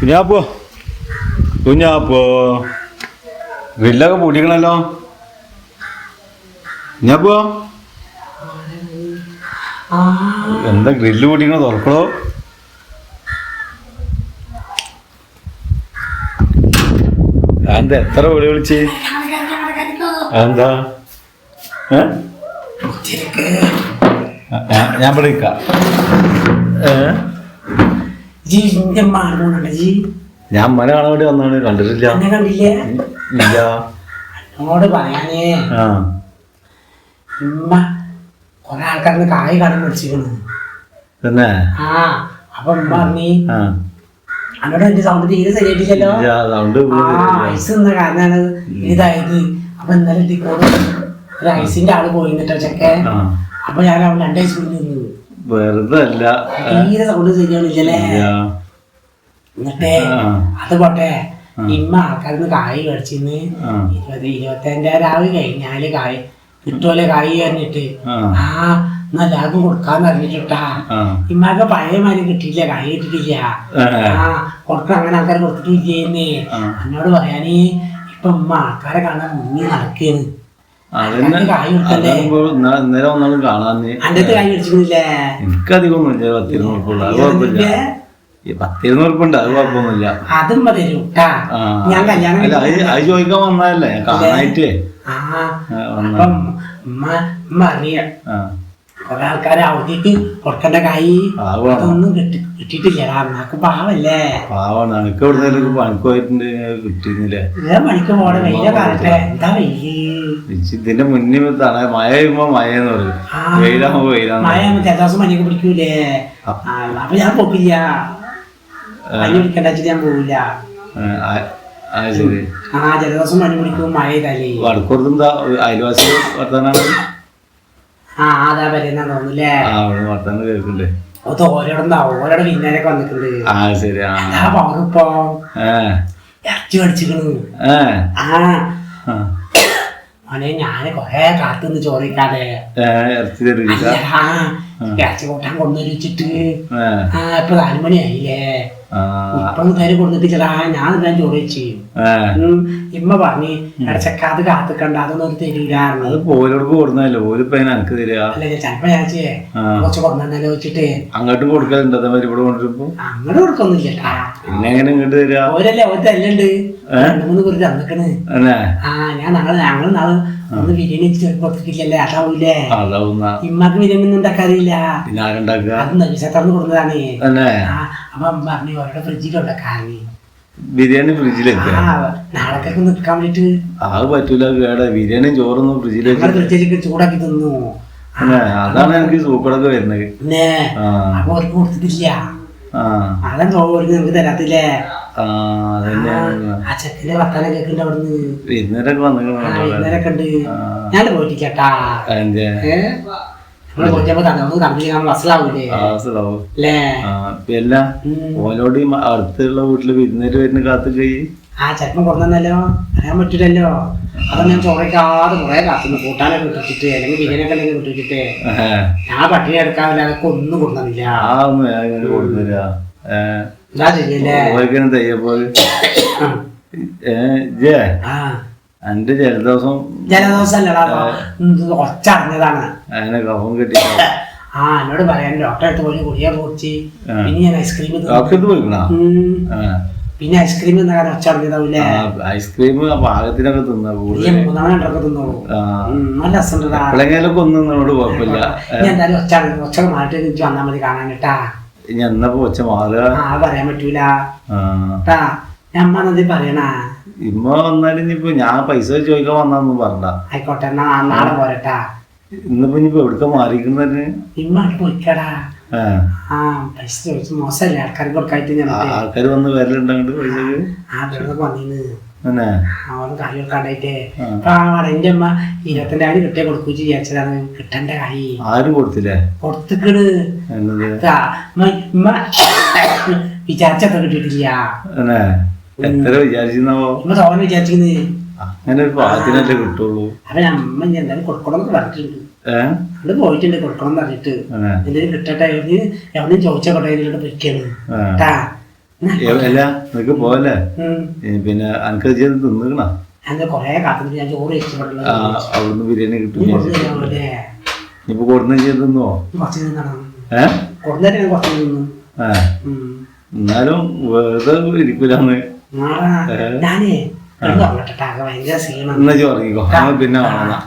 കുഞ്ഞാപ്പോ. കുഞ്ഞാപ്പോ. ഗ്രില്ലൊക്കെ പൊടിക്കണല്ലോ കുഞ്ഞാപ്പോ. എന്താ ഗ്രില്ല് പൊടിക്കണ തുറക്കണോ? എന്താ എത്ര വിളി വിളിച്ച്? എന്താ ഞാൻ- ഞാൻ വിളിക്കാം. ഏ? ജി എന്റെ മാറുന്നുണ്ട് ജി. ഞാൻ അമ്മനെ കാണാൻ വേണ്ടി വന്നാണ് കണ്ടിട്ടില്ല. എന്നെ കണ്ടില്ലേ? ഇല്ല. എന്നോട് പറയാനേ. ആ. ഉമ്മ കൊറേ ആൾക്കാരുടെ കായ് കടം പിടിച്ചിരിക്കണ് തന്നെ? ആ അപ്പൊ ഉമ്മ പറഞ്ഞീ ആ. എന്റെ സൗണ്ട് തീരെ ശരിയായിട്ടില്ലല്ലോ. ഇല്ല, അതുകൊണ്ട് ആ ഐസ് എന്ന കാരണമാണ് ഇതായത്. അപ്പൊ ഇന്നലെ ഇട്ടിക്കോട് ഒരു ഐസിന്റെ ആൾ പോയിട്ടോ ചെക്കെ ആ. അപ്പൊ ഞാൻ അവൻ രണ്ട് ഐസ് നിന്നു. വെറുതെ അല്ല തീരെ സൗണ്ട് ഇല്ല. എന്നിട്ടേ. അത് പോട്ടെ. ഇമ്മ ആൾക്കാരിന്ന് കായ് കഴിച്ചിന്ന് ഇരുപത് ഇരുപത്തഞ്ചായിരം കഴിഞ്ഞാൽ കായ് കിട്ടുമല്ലേ കായ് പറഞ്ഞിട്ട്. ആ. എന്നാ എല്ലാവർക്കും കൊടുക്കാന്ന് അറിഞ്ഞിട്ടാ ഇമ്മക്ക് പഴയ മാതിരി കിട്ടിയില്ല കായ് കിട്ടിയിട്ടില്ല. ആ. കൊടുക്കാൻ അങ്ങനെ ആൾക്കാർ കൊടുത്തിട്ടില്ലേന്ന്. എന്നോട് പറയാനേ ഇപ്പൊ ഉമ്മ ആൾക്കാരെ കാണാൻ മുന്നിൽ നടക്കേന്ന് ഇന്നലെ ഒന്നാണ് കാണാന്ന്. അന്റെ കായ് മേടിച്ചിട്ടില്ലേ എനിക്കധികം ഒന്നുമില്ല പത്തിരുന്നൂറുപ്പുള്ള അത് കുഴപ്പമില്ല. ഈ പത്തിരുന്നൂറുപ്പുണ്ട് അത് കുഴപ്പമൊന്നുമില്ല. അതും അല്ല ചോദിക്കാൻ വന്നതല്ലേ? ആ, വന്ന അറിയാം. കൊറേ ആൾക്കാരെ അവധിയിട്ട് കൊടുക്കേണ്ട കൈ അതൊന്നും കിട്ടി കിട്ടിയിട്ടില്ലടാ അമ്മയ്ക്ക് പാവല്ലേ? പാവാണ് എനിക്ക് പണിക്ക് പോയിട്ടുണ്ട്? കിട്ടിയിരുന്നില്ലേ. ഇതേ മണിക്ക് പോണ വെയില കാലത്തെ. എന്താ വെയിൽ? ഇതിന്റെ മുന്നേ തണ മഴ പെയ്യുമ്പോ മഴയെന്ന് പറയും. വെയിലാകുമ്പോ വെയിലാന്ന് മഴ ദിവസം മഞ്ഞക്ക് പിടിക്കൂലേ? അപ്പൊ ഞാൻ പോക്കില്ല. മഞ്ഞ പിടിക്കണ്ട ഞാൻ പോവില്ല. ആ, ദിവസം മഞ്ഞ പിടിക്കും മഴ ചെയ്താലേ വടക്കുറത്തും അയൽവാസി വർത്താനാണ്? അതാ വരുന്ന തോന്നുന്നല്ലേ? ആ അവിടെ വർത്താനം കേൾക്കണ്ടേ. അത് ഓരോടെന്താ ഓരോടെ വിന്നേരൊക്കെ വന്നിട്ടുണ്ട്. ആ ശരി ആ. ആ പവറിപ്പോ ഏ. ഇറച്ചി മേടിച്ചിക്കണ്. ഏ. ആ. ആ. മോനെ ഞാൻ കൊറേ കാത്തുനിന്ന് ചോദിക്കാതെ. ഇറച്ചി ഇറച്ചി കൂട്ടാൻ വെച്ചിട്ട്. ആ. ഇപ്പൊ നാലുമണി ആയില്ലേ ആ. ഇപ്പൊ കൊടുത്തിട്ടില്ലടാ ഞാൻ എല്ലാം ചോദിച്ചു ചെയ്യും ഇമ്മ പറഞ്ഞ് ഇടച്ചക്ക അത് കാത്തിക്കണ്ട. അതൊന്നും തരൂലായിരുന്നു അത് പോലോർക്ക് കൊടുക്കുന്നതല്ലേ ഓലിപ്പോ അതിന് എനിക്ക് തരിക. അല്ല ചിലപ്പോ ഞാൻ ചേ ആ. കുറച്ച് കൊണ്ടുവന്നല്ലോ വെച്ചിട്ട്. അങ്ങോട്ട് കൊടുക്കലുണ്ട്? അതേമാതിരി ഇവിടെ കൊണ്ടിരുമ്പോ അങ്ങനെ കൊടുക്കൊന്നുമില്ലട്ടാ. പിന്നെ എങ്ങനെ ഇങ്ങോട്ട് തരിക? ഓരല്ലേ ഒരു തല്ലുണ്ട് രണ്ട് മൂന്ന് പേര് തന്നിക്കണ് ആ ഞാൻ നാളെ ഞങ്ങൾ നാളെ ഒന്ന് ബിരിയാണി കൊടുത്തിട്ടില്ലല്ലേ? അതാവൂലേ? അതാവുന്ന. ഇമ്മക്ക് ബിരിയാണി ഒന്നും ഉണ്ടാക്കാറില്ല പിന്നെ ആരുണ്ടാക്കുക? അത് നബിസത്തന്ന് കൊടുത്തതാണ് തന്നെ ആ അപ്പൊ അമ്മ പറഞ്ഞു അവരുടെ ഫ്രിഡ്ജിൽ ഉണ്ടാക്കാറ് ബിരിയാണി ഫ്രിഡ്ജിലെത്തിയ ആ നാളേക്കൊക്കെ നിൽക്കാൻ വേണ്ടിട്ട്. അത് പറ്റൂല കേടാ. ബിരിയാണിയും ചോറൊന്നും ഫ്രിഡ്ജിലേക്ക് ചൂടാക്കി തന്നു. അതാണ് എനിക്ക് സൂക്കടൊക്കെ വരുന്നത്. അപ്പൊ അവർക്ക് കൊടുത്തിട്ടില്ല. തരാത്തില്ലേ വർത്താനം അവിടുന്ന്. വിരുന്നേരൊക്കെ ഉണ്ട്. ഞാൻ പോയിട്ടില്ലേട്ടാ. ഓലോട് അടുത്തുള്ള വീട്ടിൽ വിരുന്നേര് വരുന്ന കാത്ത് കൈ ആ ചെലപ്പം കൊണ്ടുവന്നല്ലോ. അറിയാൻ പറ്റില്ലല്ലോ അപ്പൊ ഞാൻ ചോറയ്ക്കാതെ കുറെ കാത്തുന്നു കൂട്ടാനൊക്കെ വിട്ടിട്ട് അല്ലെങ്കിൽ ബിരിയാണിയൊക്കെ അല്ലെങ്കിൽ ആ ഞാൻ പട്ടിണി എടുക്കാവില്ല അതൊക്കെ ഒന്നും കൊണ്ടുവന്നില്ല എന്റെ ജലദോഷം ജലദോഷം അല്ലടാ ഒച്ച അറിഞ്ഞതാണ് അങ്ങനെ കഫം കിട്ടി ആ എന്നോട് പറയാൻ ഡോക്ടറെ അടുത്ത് പോയി കുടിയാൻ പോച്ച് പിന്നെ ഞാൻ ഐസ്ക്രീം പിന്നെ ഐസ്ക്രീം എന്ന അറിഞ്ഞതാവൂലേ ഐസ്ക്രീം പാകത്തിനൊക്കെ തിന്നാ ഈ കൂടുതൽ മൂന്നാമത് തിന്നോളൂ നല്ല എപ്പോഴെങ്കിലൊക്കെ ഒന്നും കുഴപ്പമില്ല ഞാൻ എന്തായാലും ഒച്ച ഒച്ച മാറ്റി വന്നാൽ മതി കാണാൻ കേട്ടാ മാറുക? ആ പറയാൻ പറ്റൂല. പറയണ? ഇമ്മ വന്നാലും ഇനിയിപ്പോ ഞാൻ പൈസ ചോദിക്കാൻ വന്നു പറഞ്ഞ ആയിക്കോട്ടെ നാളെ പോരട്ടാ. ഇന്നിപ്പോ ഇനിയിപ്പോ എവിടുക്ക മാറിക്കുന്നതിന് ഇമ്മ പോയിക്കടാ. ആ. പൈസ ചോദിച്ചു മോശമല്ലേ? ആൾക്കാർക്ക് കൊടുക്കായിട്ട് ഞാൻ ആൾക്കാർ വന്ന് വരലുണ്ടങ്ങോട്ട് പൈസക്ക്? ആ ഇവിടെ വന്നിന്ന്. അവൻ ആ. പാവാണ് എന്റെ അമ്മ ഇരുപത്തിരണ്ടായിരം കിട്ടിയ കൊടുക്കൂ വിചാരിച്ചതാണ്. കിട്ടണ്ട കറി ആരും കൊടുത്തില്ലേ? കൊടുത്തിക്കണ്. വിചാരിച്ചത്ര കിട്ടിയിട്ടില്ല. എത്ര വിചാരിച്ചോ ഉമ്മ തോന്നെ വിചാരിച്ചിരുന്നു അങ്ങനെ ഒരു പാകത്തിനല്ലേ കിട്ടുള്ളൂ? അപ്പൊ അമ്മ ഞാൻ എന്തായാലും കൊടുക്കണം എന്ന് പറഞ്ഞിട്ടുണ്ട് അവിടെ പോയിട്ടുണ്ട് കൊടുക്കണം എന്ന് പറഞ്ഞിട്ട്. എന്തെങ്കിലും കിട്ടട്ടെ എവിടെ എവിടെയും ചോദിച്ച കൊണ്ടേ പൊയ്ക്കാണ്. അല്ല നിനക്ക് പോലെ പിന്നെ അനക്ക് ചെയ്ത് അങ്ങനെ കൊറേ കാത്തിട്ട് ഞാൻ ചോറ് അവിടുന്ന് ബിരിയാണി കിട്ടും ഇപ്പൊ കൊടുന്ന ചെയ്ത് തിന്നോ? കുറച്ച് നിന്നണം ഏ? ഞാൻ കുറച്ച് തിന്നു. എന്നാലും വെറുതെ ഇരിക്കൂലെന്ന്. ഞാനേ പിന്നെ കാണാം